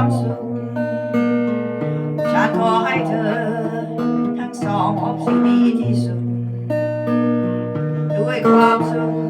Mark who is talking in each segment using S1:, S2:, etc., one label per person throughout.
S1: ความสุข ฉันขอให้เธอ ทั้งสองพบสิ่งดีที่สุด ด้วยความสุข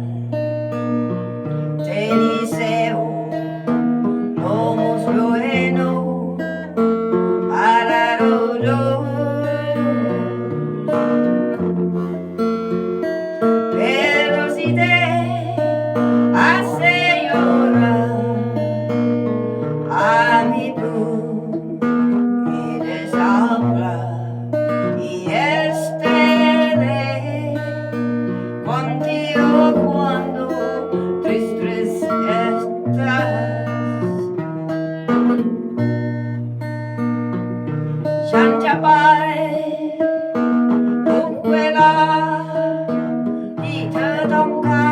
S1: es estás. Shantabai, tu vela, di te dong ka,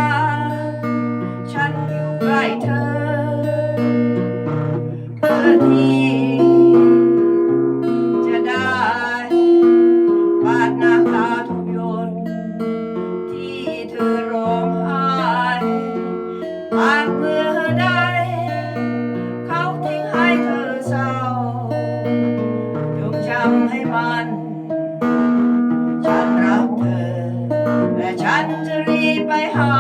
S1: chan yu gai te, te di. ันฉันรักเธอ และฉันจะรีบไปหา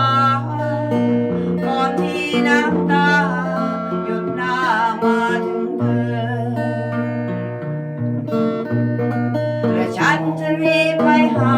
S1: ก่อนที่น้ำตาหยดหน้ามาถึงเธอ และฉันจะรีบไปหา